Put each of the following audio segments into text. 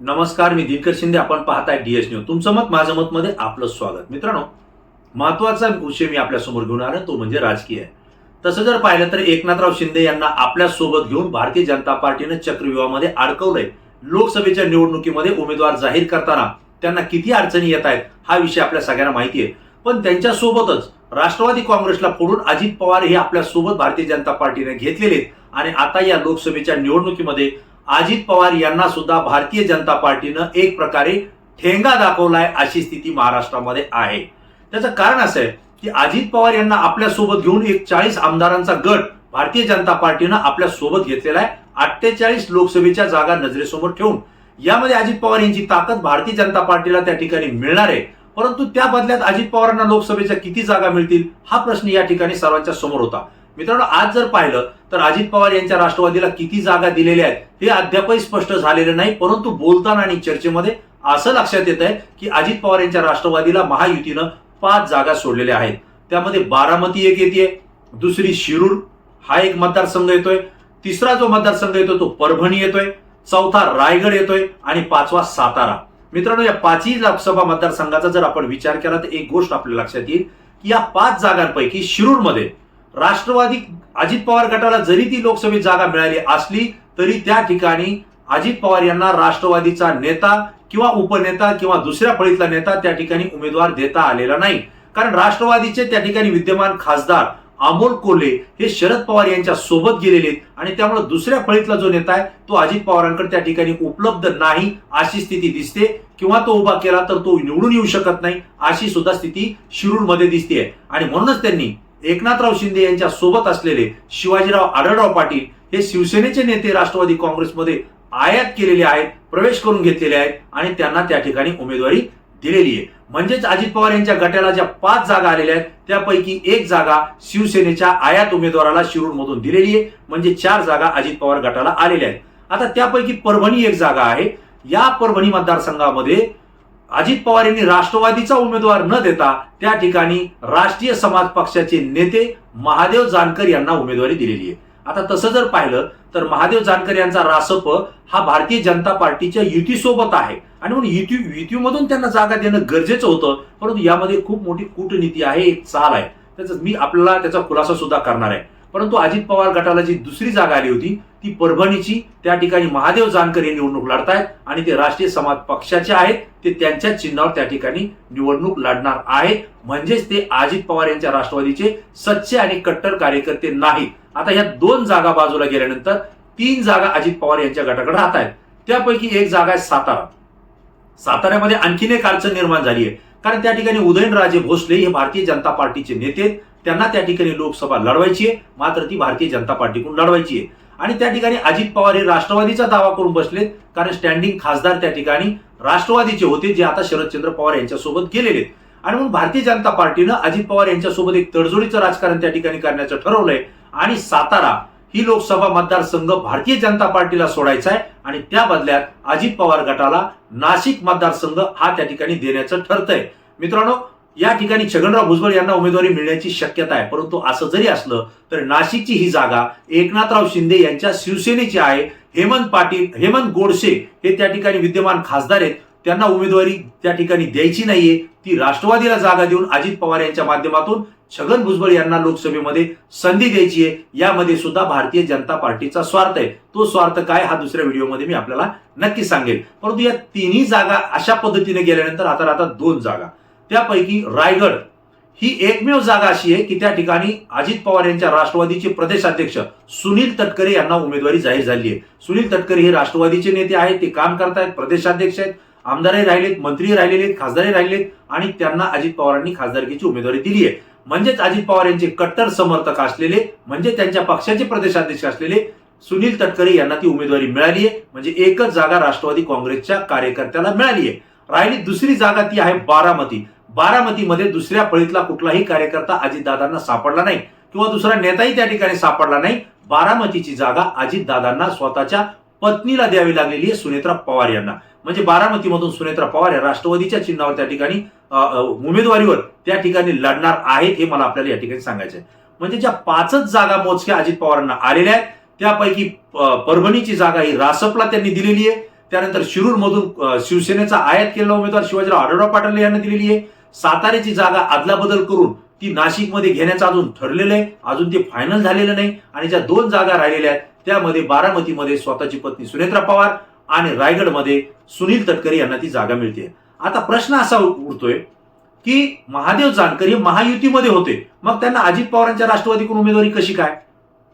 नमस्कार मी दिनकर शिंदे. आपण पाहताय डीएस न्यूज तुमचं मत माझं मत मध्ये आपलं स्वागत. मित्रांनो महत्त्वाचा विषय मी आपल्यासमोर घेऊन आलो तो म्हणजे राजकीय तसं जर पाहिलं तर एकनाथराव शिंदे यांना आपल्यासोबत घेऊन भारतीय जनता पार्टीनं चक्रव्यूहामध्ये अडकवलंय. लोकसभेच्या निवडणुकीमध्ये उमेदवार जाहीर करताना त्यांना किती अडचणी येत आहेत हा विषय आपल्या सगळ्यांना माहिती आहे. पण त्यांच्या सोबतच राष्ट्रवादी काँग्रेसला फोडून अजित पवार हे आपल्यासोबत भारतीय जनता पार्टीने घेतलेले आणि आता या लोकसभेच्या निवडणुकीमध्ये अजित पवार यांना सुद्धा भारतीय जनता पार्टीनं एक प्रकारे ठेंगा दाखवलाय अशी स्थिती महाराष्ट्रामध्ये आहे. त्याचं कारण असं आहे की अजित पवार यांना आपल्यासोबत घेऊन एक चाळीस आमदारांचा गट भारतीय जनता पार्टीनं आपल्यासोबत घेतलेला आहे. अठ्ठेचाळीस लोकसभेच्या जागा नजरेसमोर ठेवून यामध्ये अजित पवार यांची ताकद भारतीय जनता पार्टीला त्या ठिकाणी मिळणार आहे. परंतु त्या बदल्यात अजित पवारांना लोकसभेच्या किती जागा मिळतील? हा प्रश्न या ठिकाणी सर्वांच्या समोर होता. मित्रांनो आज जर पाहिलं तर अजित पवार यांच्या राष्ट्रवादीला किती जागा दिलेल्या आहेत हे अद्यापही स्पष्ट झालेलं नाही परंतु बोलताना आणि चर्चेमध्ये असं लक्षात येत आहे की अजित पवार यांच्या राष्ट्रवादीला महायुतीनं पाच जागा सोडलेल्या आहेत. त्यामध्ये बारामती एक येते दुसरी शिरूर हा एक मतदारसंघ येतोय तिसरा जो मतदारसंघ येतो तो परभणी येतोय चौथा रायगड येतोय आणि पाचवा सातारा. मित्रांनो या पाचही लोकसभा मतदारसंघाचा जर आपण विचार केला तर एक गोष्ट आपल्या लक्षात येईल की या पाच जागांपैकी शिरूरमध्ये राष्ट्रवादी अजित पवार गटाला जरी ती लोकसभेत जागा मिळाली असली तरी त्या ठिकाणी अजित पवार यांना राष्ट्रवादीचा नेता किंवा उपनेता किंवा दुसऱ्या फळीतला नेता त्या ठिकाणी उमेदवार देता आलेला नाही. कारण राष्ट्रवादीचे त्या ठिकाणी विद्यमान खासदार अमोल कोल्हे हे शरद पवार यांच्या सोबत गेलेले आहेत आणि त्यामुळे दुसऱ्या फळीतला जो नेता आहे तो अजित पवारांकडे त्या ठिकाणी उपलब्ध नाही अशी स्थिती दिसते. किंवा तो उभा केला तर तो निवडून येऊ शकत नाही अशी सुद्धा स्थिती शिरूरमध्ये दिसते. आणि म्हणूनच त्यांनी एकनाथराव शिंदे यांच्या सोबत असलेले शिवाजीराव आढळराव पाटील हे शिवसेनेचे नेते राष्ट्रवादी काँग्रेसमध्ये आयात केलेले आहेत प्रवेश करून घेतलेले आहेत आणि त्यांना त्या ठिकाणी उमेदवारी दिलेली आहे. म्हणजेच अजित पवार यांच्या गटाला ज्या पाच जागा आलेल्या आहेत त्यापैकी एक जागा शिवसेनेच्या आयात उमेदवाराला शिरूरमधून दिलेली आहे. म्हणजे चार जागा अजित पवार गटाला आलेल्या आहेत. आता त्यापैकी परभणी एक जागा आहे. या परभणी मतदारसंघामध्ये अजित पवार यांनी राष्ट्रवादीचा उमेदवार न देता त्या ठिकाणी राष्ट्रीय समाज पक्षाचे नेते महादेव जानकर यांना उमेदवारी दिलेली आहे. आता तसं जर पाहिलं तर महादेव जानकर यांचा रासप हा भारतीय जनता पार्टीच्या युतीसोबत आहे. आणि म्हणून युती युतीमधून त्यांना जागा देणं गरजेचं होतं परंतु यामध्ये खूप मोठी कूटनीती आहे एक चाल आहे. त्याचं मी आपल्याला त्याचा खुलासा सुद्धा करणार आहे. परंतु अजित पवार गटाला जी दुसरी जागा आली होती ती परभणीची त्या ठिकाणी महादेव जानकर हे निवडणूक लढतायत आणि ते राष्ट्रीय समाज पक्षाचे आहेत ते त्यांच्या चिन्हावर त्या ठिकाणी निवडणूक लढणार आहेत. म्हणजेच ते अजित पवार यांच्या राष्ट्रवादीचे सच्चे आणि कट्टर कार्यकर्ते नाहीत. आता या दोन जागा बाजूला गेल्यानंतर तीन जागा अजित पवार यांच्या गटाकडे राहत आहेत त्यापैकी एक जागा आहे सातारा. साताऱ्यामध्ये आणखीन एक अडचण निर्माण झाली आहे. कारण त्या ठिकाणी उदयनराजे भोसले हे भारतीय जनता पार्टीचे नेते त्यांना त्या ठिकाणी लोकसभा लढवायची आहे. मात्र ती भारतीय जनता पार्टीकडून लढवायची आहे. आणि त्या ठिकाणी अजित पवार हे राष्ट्रवादीचा दावा करून बसलेत कारण स्टँडिंग खासदार त्या ठिकाणी राष्ट्रवादीचे होते जे आता शरदचंद्र पवार यांच्यासोबत गेलेले आहेत. आणि म्हणून भारतीय जनता पार्टीनं अजित पवार यांच्यासोबत एक तडजोडीचं राजकारण त्या ठिकाणी करण्याचं ठरवलंय. आणि सातारा ही लोकसभा मतदारसंघ भारतीय जनता पार्टीला सोडायचा आहे. आणि त्या बदल्यात अजित पवार गटाला नाशिक मतदारसंघ हा त्या ठिकाणी देण्याचं ठरतंय. मित्रांनो या ठिकाणी छगनराव भुजबळ यांना उमेदवारी मिळण्याची शक्यता आहे. परंतु असं जरी असलं तर नाशिकची ही जागा एकनाथराव शिंदे यांच्या शिवसेनेची आहे. हेमंत पाटील हेमंत गोडसे हे त्या ठिकाणी विद्यमान खासदार आहेत. त्यांना उमेदवारी त्या ठिकाणी द्यायची नाहीये. ती राष्ट्रवादीला जागा देऊन अजित पवार यांच्या माध्यमातून छगन भुजबळ यांना लोकसभेमध्ये संधी द्यायची आहे. यामध्ये सुद्धा भारतीय जनता पार्टीचा स्वार्थ आहे. तो स्वार्थ काय हा दुसऱ्या व्हिडिओमध्ये मी आपल्याला नक्की सांगेल. परंतु या तिन्ही जागा अशा पद्धतीने गेल्यानंतर आता राहतात दोन जागा. त्यापैकी रायगड ही एकमेव जागा अशी आहे की त्या ठिकाणी अजित पवार यांच्या राष्ट्रवादीचे प्रदेशाध्यक्ष सुनील तटकरे यांना उमेदवारी जाहीर झाली आहे. सुनील तटकरे हे राष्ट्रवादीचे नेते आहेत ते काम करतायत प्रदेशाध्यक्ष आहेत आमदारही राहिलेत मंत्री राहिलेले आहेत खासदारही राहिलेत आणि त्यांना अजित पवारांनी खासदारकीची उमेदवारी दिली आहे. म्हणजेच अजित पवार यांचे कट्टर समर्थक असलेले म्हणजे त्यांच्या पक्षाचे प्रदेशाध्यक्ष असलेले सुनील तटकरे यांना ती उमेदवारी मिळाली आहे. म्हणजे एकच जागा राष्ट्रवादी काँग्रेसच्या कार्यकर्त्याला मिळाली आहे. राहिली दुसरी जागा ती आहे बारामती. बारामतीमध्ये दुसऱ्या फळीतला कुठलाही कार्यकर्ता अजितदादांना सापडला नाही किंवा दुसरा नेताही त्या ठिकाणी सापडला नाही. बारामतीची जागा अजितदादांना स्वतःच्या पत्नीला द्यावी लागलेली आहे सुनेत्रा पवार यांना. म्हणजे बारामतीमधून सुनेत्रा पवार या राष्ट्रवादीच्या चिन्हावर त्या ठिकाणी उमेदवारीवर त्या ठिकाणी लढणार आहेत हे मला आपल्याला या ठिकाणी सांगायचं आहे म्हणजे ज्या पाचच जागा मोजक्या अजित पवारांना आलेल्या आहेत त्यापैकी परभणीची जागा ही रासपला त्यांनी दिलेली आहे. त्यानंतर शिरूरमधून शिवसेनेचा आयात केलेला उमेदवार शिवाजीराव आढळराव पाटील यांना दिलेली आहे. साताऱ्याची जागा अदलाबदल करून ती नाशिकमध्ये घेण्याचं अजून ठरलेलं आहे. अजून ते फायनल झालेलं नाही. आणि ज्या दोन जागा राहिलेल्या आहेत त्यामध्ये बारामतीमध्ये स्वतःची पत्नी सुनेत्रा पवार आणि रायगडमध्ये सुनील तटकरे यांना ती जागा मिळते. आता प्रश्न असा उरतोय की महादेव जानकर हे महायुतीमध्ये होते. मग त्यांना अजित पवारांच्या राष्ट्रवादीकडून उमेदवारी कशी काय?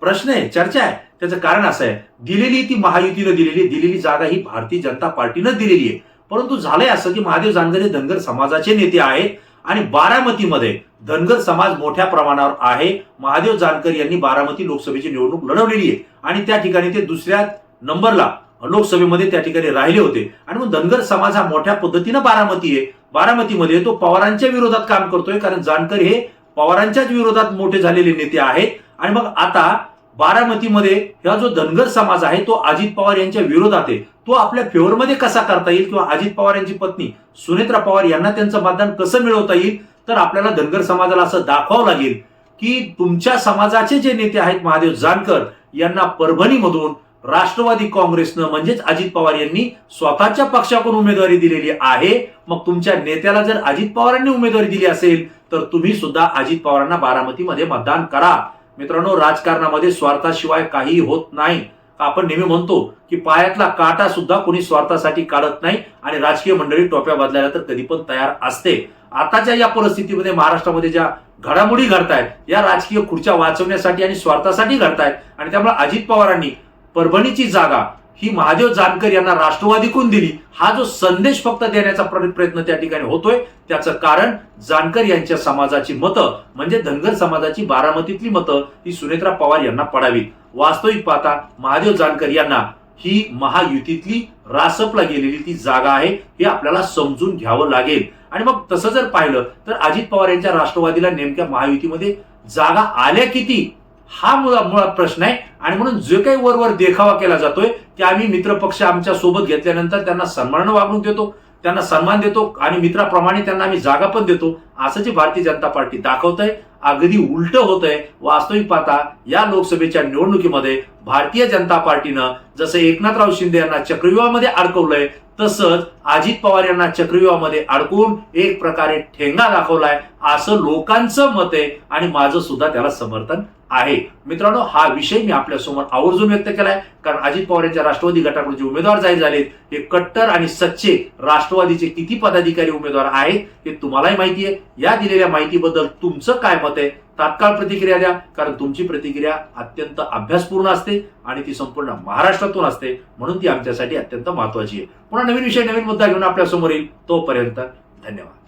प्रश्न आहे चर्चा आहे. त्याचं कारण असं आहे. दिलेली ती महायुतीनं दिलेली दिलेली जागा ही भारतीय जनता पार्टीनं दिलेली आहे. परंतु झालंय असं की महादेव जानकर हे धनगर समाजाचे नेते आहेत आणि बारामतीमध्ये धनगर समाज मोठ्या प्रमाणावर आहे. महादेव जानकर यांनी बारामती लोकसभेची निवडणूक लढवलेली आहे. आणि त्या ठिकाणी ते दुसऱ्या नंबरला लोकसभेमध्ये त्या ठिकाणी राहिले होते. आणि मग धनगर समाज हा मोठ्या पद्धतीनं बारामती आहे. बारामतीमध्ये तो पवारांच्या विरोधात काम करतोय. कारण जानकर हे पवारांच्याच विरोधात मोठे झालेले नेते आहेत. आणि मग आता बारामतीमध्ये हा जो धनगर समाज आहे तो अजित पवार यांच्या विरोधात आहे. तो आपल्या फेवरमध्ये कसा करता येईल किंवा अजित पवार यांची पत्नी सुनेत्रा पवार यांना त्यांचं मतदान कसं मिळवता येईल तर आपल्याला धनगर समाजाला असं दाखवावं लागेल की तुमच्या समाजाचे जे नेते आहेत महादेव जानकर यांना परभणीमधून राष्ट्रवादी काँग्रेसनं म्हणजेच अजित पवार यांनी स्वतःच्या पक्षाकडून उमेदवारी दिलेली आहे. मग तुमच्या नेत्याला जर अजित पवारांनी उमेदवारी दिली असेल तर तुम्ही सुद्धा अजित पवारांना बारामतीमध्ये मतदान करा. मित्रांनो राजकारणामध्ये स्वार्थाशिवाय काही होत नाही. आपण नेहमी म्हणतो की पायातला काटा सुद्धा कोणी स्वार्थासाठी काढत नाही आणि राजकीय मंडळी टोप्या बदलायला तर कधी पण तयार असते. आताच्या या परिस्थितीमध्ये महाराष्ट्रामध्ये ज्या घडामोडी घडतायत या राजकीय खुर्च्या वाचवण्यासाठी आणि स्वार्थासाठी घडतायत आणि त्यामुळे अजित पवारांनी परभणीची जागा ही महादेव जानकर यांना राष्ट्रवादी कोण दिली? हा जो संदेश फक्त देण्याचा प्रयत्न त्या ठिकाणी होतोय त्याचं कारण जानकर यांच्या समाजाची मतं म्हणजे धनगर समाजाची बारामतीतली मतं ही सुनेत्रा पवार यांना पडावीत. वास्तविक पाहता महादेव जानकर यांना ही महायुतीतली रासपला गेलेली ती जागा आहे हे आपल्याला समजून घ्यावं लागेल. आणि मग तसं जर पाहिलं तर अजित पवार यांच्या राष्ट्रवादीला नेमक्या महायुतीमध्ये जागा आल्या किती? हा मुळा- मुळात प्रश्न आहे. आणि म्हणून जे काही वरवर देखावा केला जातोय की आम्ही मित्रपक्ष आमच्यासोबत घेतल्यानंतर त्यांना सन्मान वागणूक देतो त्यांना सन्मान देतो आणि मित्राप्रमाणे त्यांना आम्ही जागा पण देतो. असं जे भारतीय जनता पार्टी दाखवत आहे अगदी उलट होत आहे वास्तविक पाहता या लोकसभेच्या निवडणुकीमध्ये भारतीय जनता पार्टीनं जसं एकनाथराव शिंदे यांना चक्रव्यूहामध्ये अडकवलंय तसंच अजित पवार यांना चक्रव्यूहामध्ये अडकून एक प्रकारे ठेंगा दाखवलाय. असं लोकांचं मत आहे आणि माझं सुद्धा त्याला समर्थन आहे. मित्रांनो हा विषय मी आपल्यासमोर आवर्जून व्यक्त केलाय. कारण अजित पवार यांच्या राष्ट्रवादी गटाकडून जे उमेदवार जाहीर झालेत हे कट्टर आणि सच्चे राष्ट्रवादीचे किती पदाधिकारी उमेदवार आहेत हे तुम्हालाही माहिती आहे. या दिलेल्या माहितीबद्दल तुमचं काय मत आहे तात्काळ प्रतिक्रिया द्या. कारण तुमची प्रतिक्रिया अत्यंत अभ्यासपूर्ण असते आणि ती संपूर्ण महाराष्ट्रातून असते. म्हणून ती आमच्यासाठी अत्यंत महत्वाची आहे. पुन्हा नवीन विषय नवीन मुद्दा घेऊन आपल्यासमोर येईल. तोपर्यंत धन्यवाद.